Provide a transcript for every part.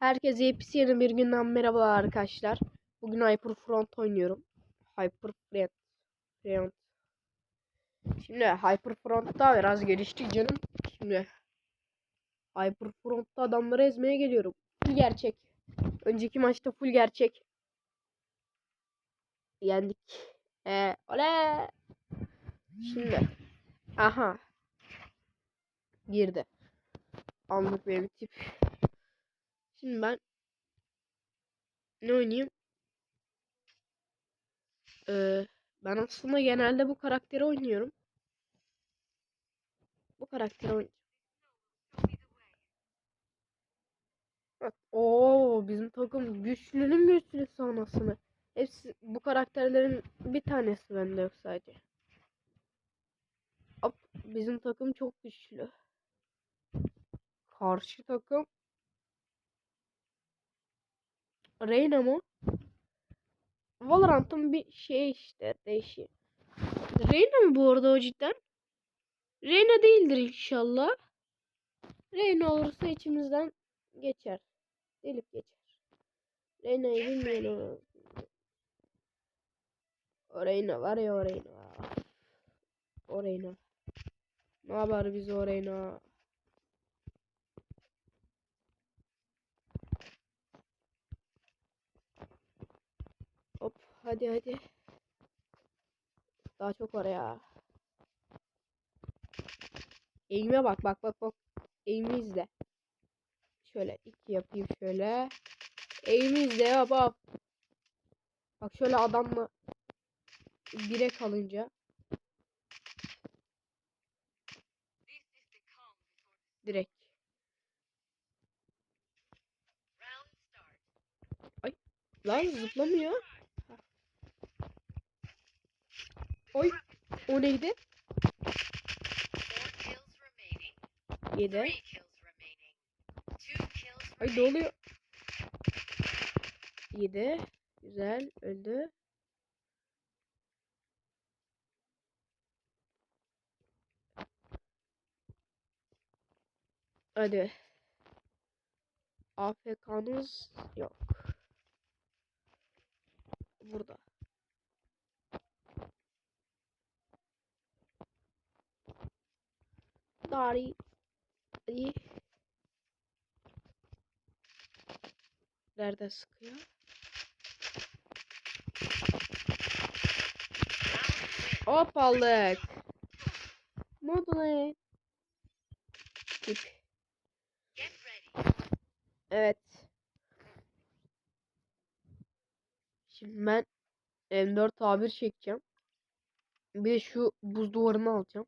Herkese hepsi yeni bir günden merhabalar arkadaşlar. Bugün Hyperfront oynuyorum. Hyperfront. Front. Şimdi Hyperfront'ta biraz geliştik canım. Şimdi Hyperfront'ta adamları ezmeye geliyorum. Full gerçek. Önceki maçta full gerçek. Yendik. Ee, ole. Şimdi. Aha. Girdi. Anlık benim tip. Şimdi ben ne oynayayım? Ee, ben aslında genelde bu karakteri oynuyorum. Bu karakteri oynayacağım. Oo, bizim takım güçlünün güçlüsü anasını. Hepsi bu karakterlerin bir tanesi bende yok sadece. Hop, bizim takım çok güçlü. Karşı takım Reyna mı? Valorant'ın bir şey işte değişiyor. Reyna mı bu arada o cidden? Reyna değildir inşallah. Reyna olursa içimizden geçer. Delip geçer. Reyna'yı bilmiyorum. O Reyna var ya o Reyna. O Reyna. Ne haber biz o Reyna? Hop hadi hadi. Daha çok var ya. Eğime bak bak bak bak. Eğimi izle. Şöyle iki yapayım şöyle. Eğimi izle hop hop. Bak şöyle adamla bire kalınca. Direkt. Ay lan zıplamıyor. Oy. O neydi? Yedi. Ay ne oluyor? Yedi. Güzel. Öldü. Hadi. AFK'nız yok. Burada. Dari. Nerede sıkıyor? Hop aldık. Ne oldu lan? Tip. Evet. Şimdi ben M4 A1 çekeceğim. Bir de şu buz duvarını alacağım.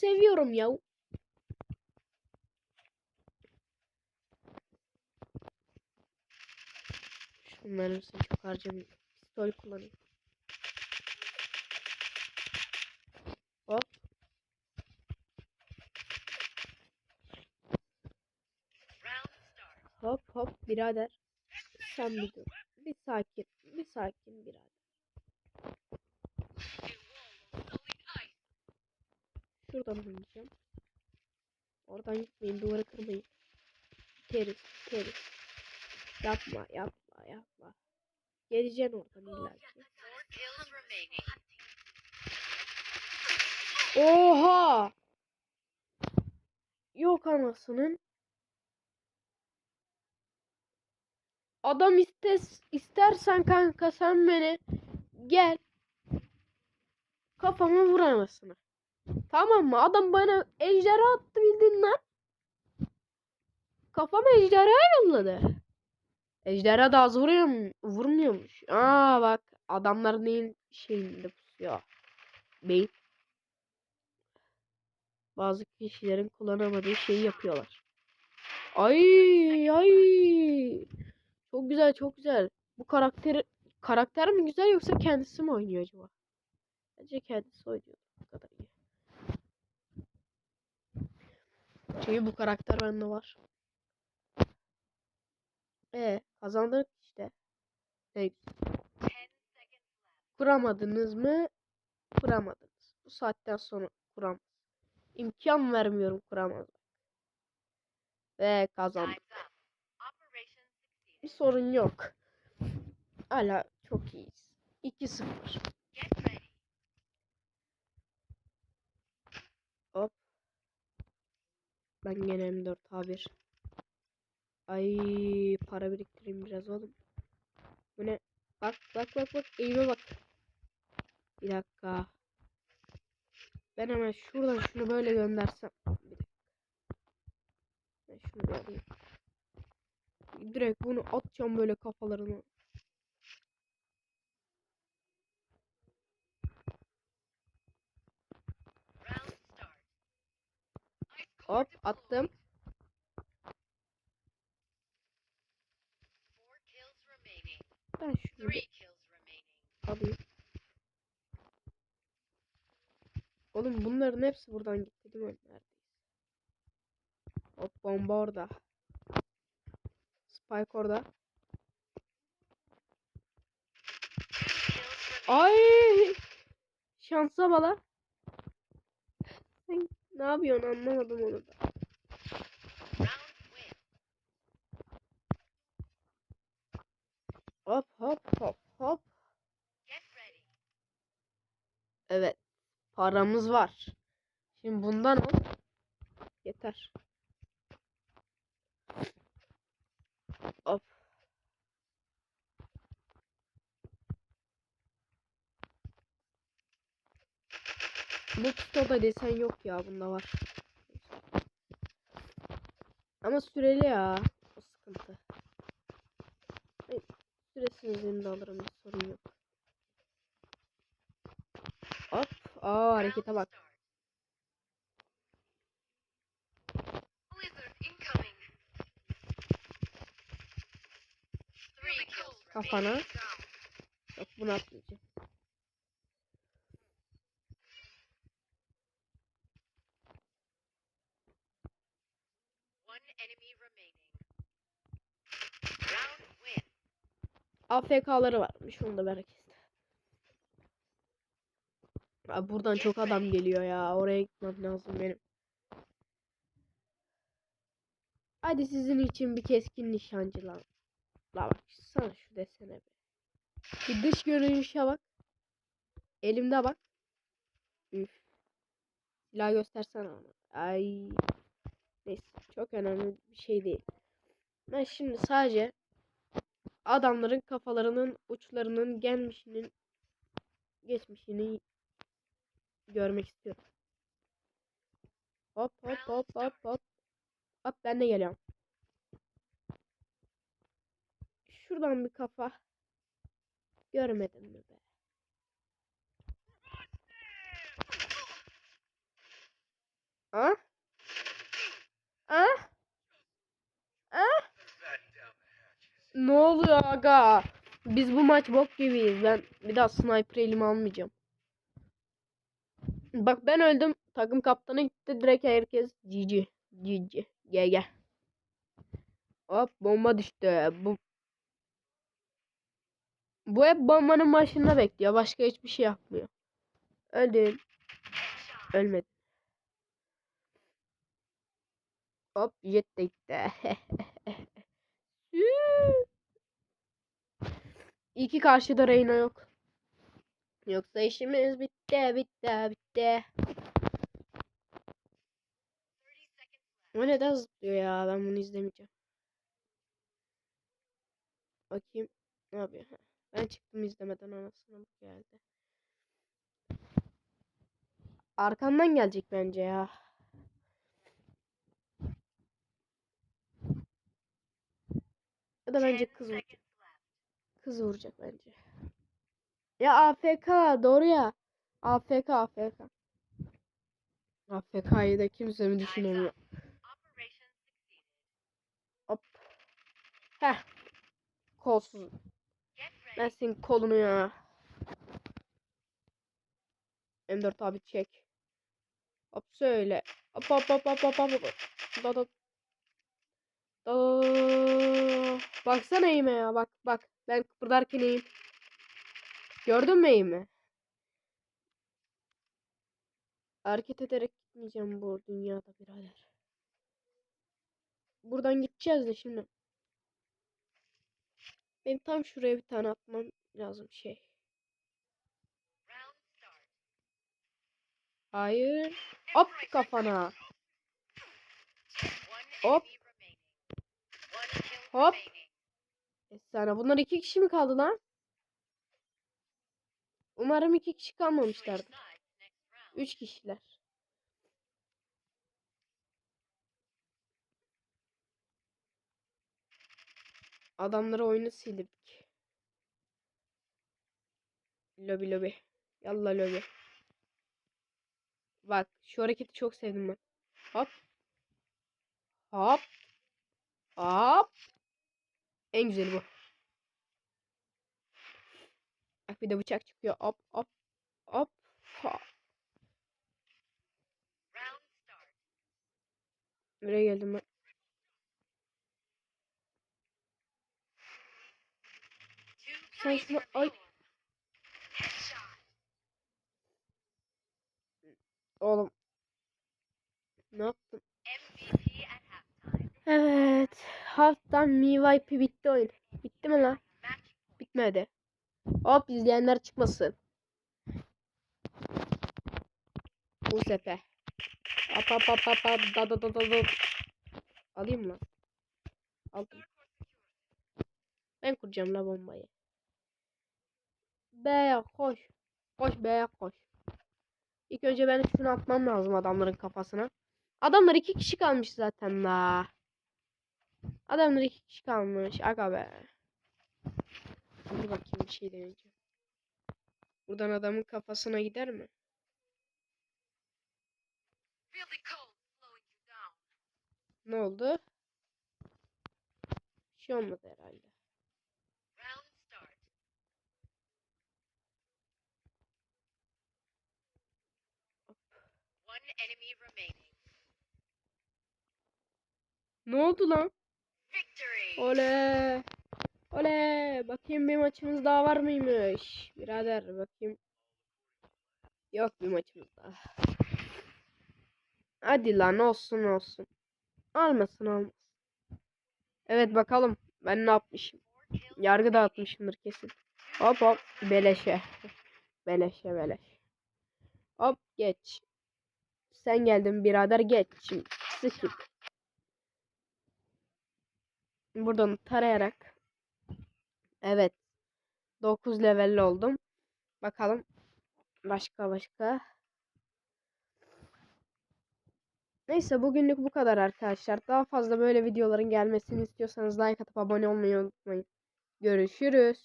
Seviyorum ya. Şunların seni çok harcamayayım. Pistol kullanayım. Hop. Hop hop birader. Sen bir dur. Bir sakin. Bir sakin birader. Şuradan oynayacağım. Oradan gitmeyin. Duvarı kırmayın. Teriz. Teriz. Yapma yapma yapma. Geleceksin oradan illa ki. Oha! Yok anasının. Adam istes istersen kanka sen beni gel. Kafama vur anasını. Tamam mı? Adam bana ejderha attı bildin lan. Kafama ejderha yolladı. Ejderha da az vuruyor mu? Vurmuyormuş. Aa bak adamlar neyin şeyinde pusuyor. Beyin. Bazı kişilerin kullanamadığı şeyi yapıyorlar. Ay ay. Çok güzel çok güzel. Bu karakter karakter mi güzel yoksa kendisi mi oynuyor acaba? Bence kendisi oynuyor. Bu kadar iyi. Çünkü bu karakter bende var. E kazandık işte. Ne güzel. Kuramadınız mı? Kuramadınız. Bu saatten sonra kuramaz. İmkan vermiyorum kuramaz. Ve kazandık. Bir sorun yok. Hala çok iyiyiz. 2-0. Ben gene M4 A1. Ay para biriktireyim biraz oğlum. Bu ne? Bak bak bak bak eğime bak. Bir dakika. Ben hemen şuradan şunu böyle göndersem. Bir dakika. Ben şunu alayım. Direkt bunu atacağım böyle kafalarına. Hop attım. Ben şunu alayım. Oğlum bunların hepsi buradan gitti değil mi? Neredeyse. Hop bomba orada. Spike orada. Ay! Şansa bala. Ne yapıyorsun anlamadım onu da. Hop hop hop hop. Evet. Paramız var. Şimdi bundan al. Yeter. Bu kutuda desen yok ya bunda var. Ama süreli ya. O sıkıntı. Ay, Süresini de alırım sorun yok. Hop. Aa harekete bak. Kafana. Yok bunu atmayacağım. AFK'ları varmış. Onu da merak ettim. Abi buradan çok adam geliyor ya. Oraya gitmem lazım benim. Hadi sizin için bir keskin nişancı lan. La bak sana şu desene be. Bir dış görünüşe bak. Elimde bak. Üf. Silah göstersene ama. Ay. Neyse çok önemli bir şey değil. Ben şimdi sadece adamların kafalarının uçlarının gelmişinin geçmişini görmek istiyorum. Hop hop hop hop hop. Hop ben de geliyorum. Şuradan bir kafa. Görmedim mi be? Ha? Ha? Ne oluyor aga? Biz bu maç bok gibiyiz. Ben bir daha sniper elime almayacağım. Bak ben öldüm. Takım kaptanı gitti. Direkt herkes GG. GG. GG. Hop bomba düştü. Bu bu hep bombanın başında bekliyor. Başka hiçbir şey yapmıyor. Öldüm. Ölmedi. Hop jet de gitti. İyi ki karşıda Reyna yok. Yoksa işimiz bitti bitti bitti. O neden zıplıyor ya? Ben bunu izlemeyeceğim. Bakayım. Ne yapıyor? Ben çıktım izlemeden anasını geldi. Arkandan gelecek bence ya. Ya da bence kız vuracak. Kız vuracak bence. Ya AFK doğru ya. AFK AFK. AFK'yı da kimse mi düşünemiyor. Hop. Heh. Kolsuz. Ben senin kolunu ya. M4 abi çek. Hop söyle. Hop hop hop hop hop hop. hop. Da Da. Baksana eğime ya bak bak. Ben kıpırdarken eğim. Gördün mü eğimi? Hareket ederek gitmeyeceğim bu dünyada birader. buradan gideceğiz de şimdi. Benim tam şuraya bir tane atmam lazım şey. Hayır. Hop kafana. Hop. Hop. Efsane. Bunlar iki kişi mi kaldı lan? Umarım iki kişi kalmamışlardır. Üç kişiler. Adamları oyunu sildik. Lobi lobi. Yalla lobi. Bak şu hareketi çok sevdim ben. Hop. Hop. Hop. En güzeli bu. Bak bir de bıçak çıkıyor. Hop hop. Hop. hop. Nereye geldim ben? Sen şunu ay. Oğlum. Ne yaptın? Evet. Half'tan MVP bitti oyun. Bitti mi lan? Bitmedi. Hop izleyenler çıkmasın. Bu sefer. Hop hop hop hop hop da da da da da. Alayım mı? Aldım. Ben kuracağım la bombayı. B'ye koş. Koş B'ye koş. İlk önce ben şunu atmam lazım adamların kafasına. Adamlar iki kişi kalmış zaten la. Adamlar iki kişi kalmış. Aga be. Dur bakayım bir şey deneyeceğim. Buradan adamın kafasına gider mi? Ne oldu? Bir şey olmadı herhalde. Ne oldu lan? Ole. Ole. Bakayım bir maçımız daha var mıymış? Birader bakayım. Yok bir maçımız daha. Hadi lan olsun olsun. Almasın almasın. Evet bakalım. Ben ne yapmışım? Yargı dağıtmışımdır kesin. Hop hop. Beleşe. Beleşe beleş. Hop geç. Sen geldin birader geç. Şimdi skip. Buradan tarayarak. Evet. 9 level oldum. Bakalım. Başka başka. Neyse bugünlük bu kadar arkadaşlar. Daha fazla böyle videoların gelmesini istiyorsanız like atıp abone olmayı unutmayın. Görüşürüz.